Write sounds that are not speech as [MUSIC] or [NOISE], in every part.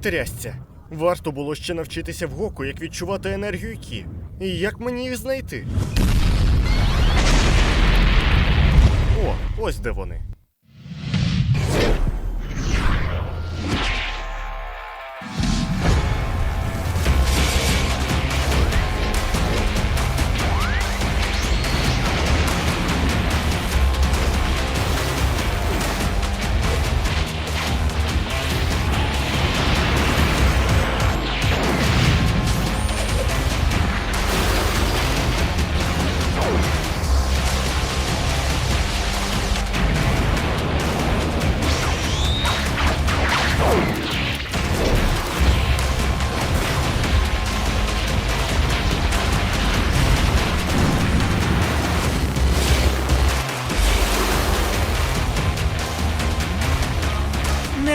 Трясця. Варто було ще навчитися в Гоку, як відчувати енергію Кі. І як мені їх знайти? О, ось де вони.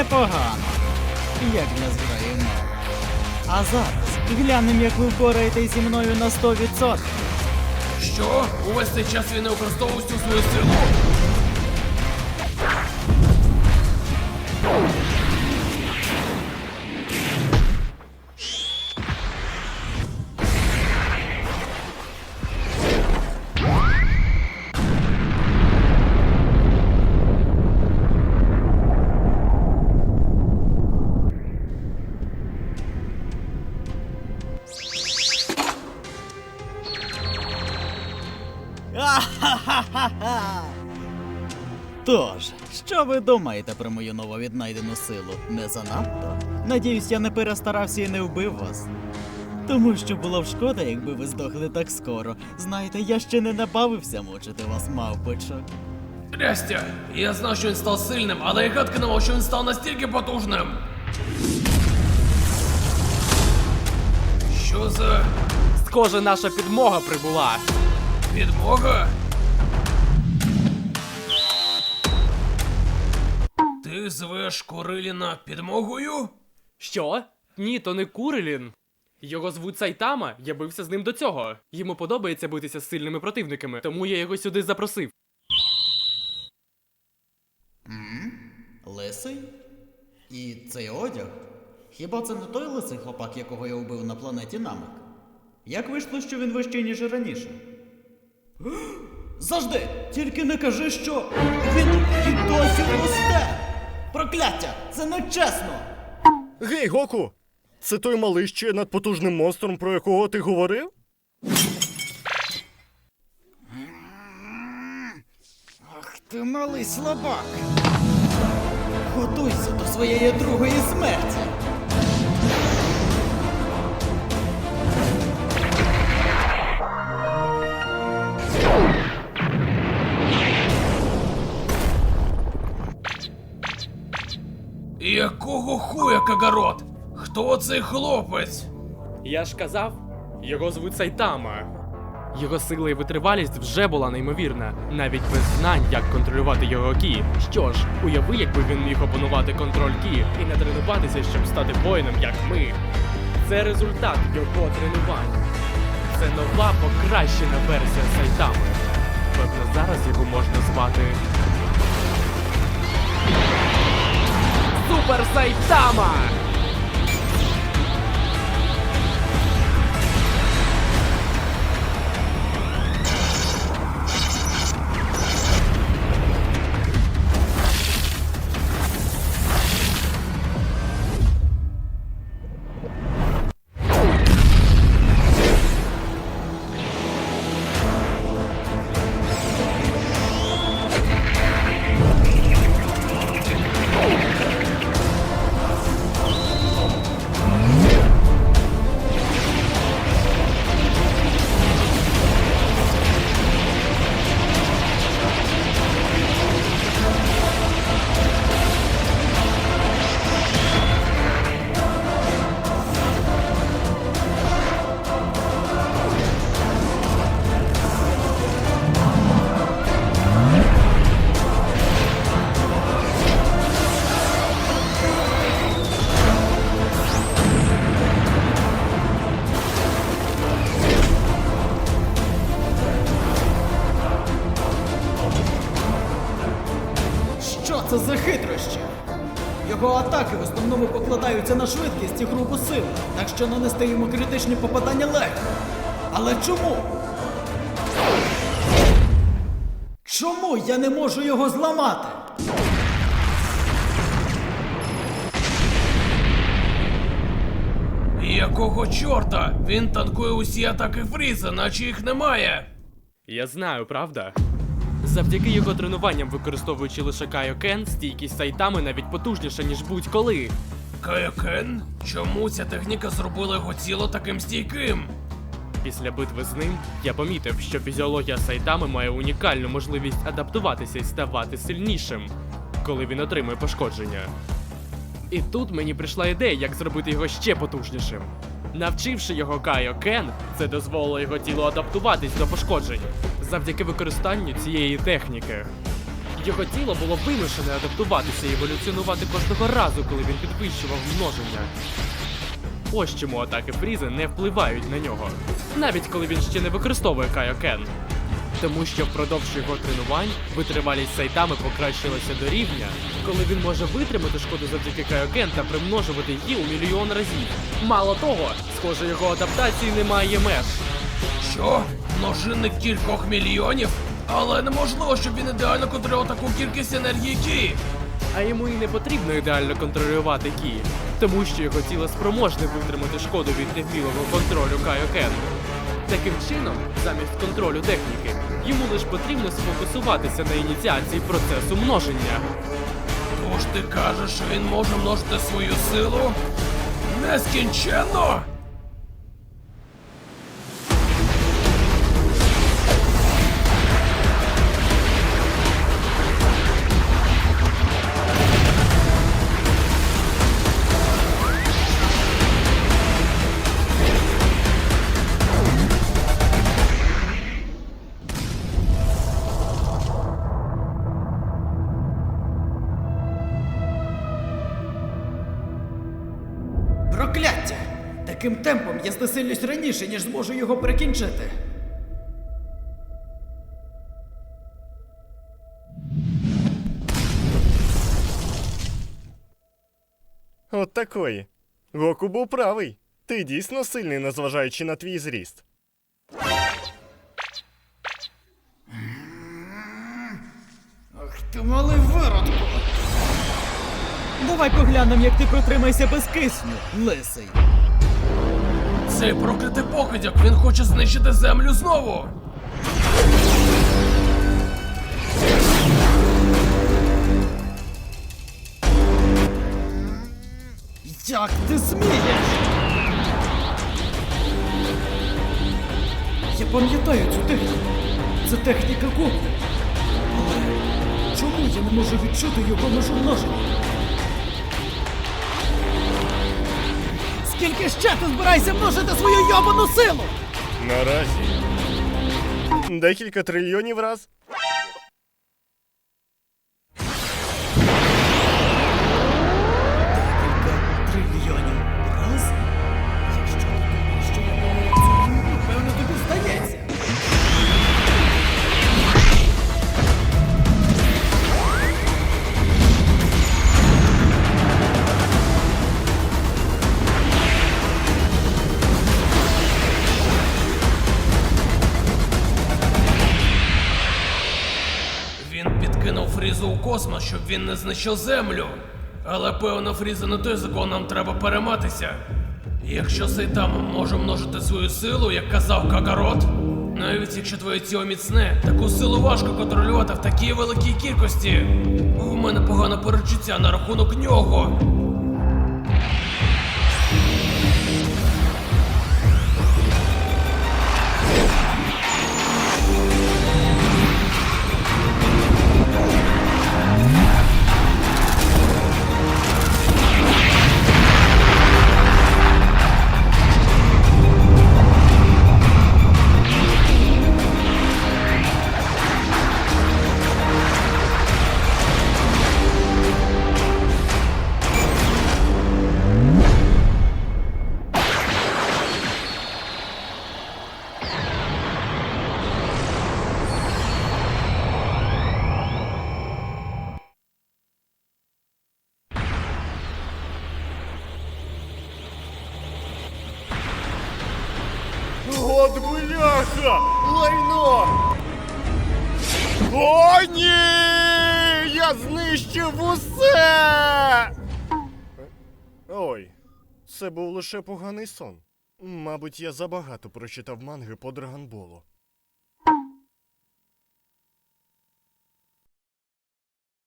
Непогано. Як зграї мав. А зараз глянем, як ви впораєтесь зі мною на 100%. Що? Увесь цей час він не використовував всю свою силу? [LAUGHS] Тож, що ви думаєте про мою нововіднайдену силу? Не занадто? Надіюсь, я не перестарався і не вбив вас. Тому що було б шкода, якби ви здохли так скоро. Знаєте, я ще не набавився мучити вас, мавпочок. Трястя, я знав, що він став сильним, але я гадки не мав, що він став настільки потужним. Що за Схоже, наша підмога прибула. Підмога? Ти звеш Куриліна підмогою? Що? Ні, то не Курелін. Його звуть Сайтама, я бився з ним до цього. Йому подобається битися з сильними противниками, тому я його сюди запросив. Лисий? І цей одяг? Хіба це не той лисий хлопак, якого я вбив на планеті Намик? Як вийшло, що він вищий, ніж раніше? Завжди! Тільки не кажи, що він і досі росте! Прокляття! Це нечесно! Гей, Гоку! Це той малий ще над потужним монстром, про якого ти говорив? Ах ти малий слабак! Готуйся до своєї другої смерті! Якого хуя Кагарот? Хто цей хлопець? Я ж казав, його звуть Сайтама. Його сила і витривалість вже була неймовірна, навіть без знань, як контролювати його кі. Що ж, уяви, якби він міг опанувати контроль кі і не тренуватися, щоб стати воїном, як ми. Це результат його тренувань. Це нова покращена версія Сайтами. Певно, зараз його можна звати. Супер Сайтама! Це за хитрощі? Його атаки в основному покладаються на швидкість і грубу силу, так що нанести йому критичні попадання легко. Але чому? Чому я не можу його зламати? Якого чорта? Він танкує усі атаки Фріза, наче їх немає. Я знаю, правда? Завдяки його тренуванням, використовуючи лише Кайокен, стійкість Сайтами навіть потужніша, ніж будь-коли. Кайокен? Чому ця техніка зробила його тіло таким стійким? Після битви з ним я помітив, що фізіологія Сайтами має унікальну можливість адаптуватися і ставати сильнішим, коли він отримує пошкодження. І тут мені прийшла ідея, як зробити його ще потужнішим. Навчивши його Кайо Кен, це дозволило його тілу адаптуватись до пошкоджень завдяки використанню цієї техніки. Його тіло було вимушене адаптуватися і еволюціонувати кожного разу, коли він підвищував множення. Ось чому атаки Фріза не впливають на нього, навіть коли він ще не використовує Кайокен. Тому що впродовж його тренувань витривалість Сайтами покращилася до рівня, коли він може витримати шкоду завдяки Кайокен та примножувати її у мільйон разів. Мало того, схоже, його адаптації немає меж. Що? Множинник кількох мільйонів? Але неможливо, щоб він ідеально контролював таку кількість енергії Кі. А йому і не потрібно ідеально контролювати Кі, тому що його тіло спроможне витримати шкоду від невмілого контролю Кайокен. Таким чином, замість контролю техніки, йому лише потрібно сфокусуватися на ініціації процесу множення. Тож ти кажеш, що він може множити свою силу? Нескінченно! Таким темпом я знесилюсь раніше, ніж зможу його прикінчити. От такої. Гоку був правий. Ти дійсно сильний, незважаючи на твій зріст. Ах ти малий виродку! Давай поглянемо, як ти протримаєшся без кисню, лисий. Цей проклятий покидьок, він хоче знищити землю знову. Як ти смієш? Я пам'ятаю цю техніку. Це техніка Гоку. Але чому я не можу відчути його межумноження? Скільки ще ти збираєшся множити свою йобану силу? Наразі. Декілька трильйонів раз. Космос, щоб він не знищив землю. Але певно, Фріза не той, за кого нам треба перейматися. Якщо сейтам може множити свою силу, як казав Кагарот, навіть якщо твоє тіло міцне, таку силу важко контролювати в такій великій кількості. У мене погане перечуття на рахунок нього. Лайно! О, ні! Я знищив усе! Ой, це був лише поганий сон. Мабуть, я забагато прочитав манги по Драгонболу.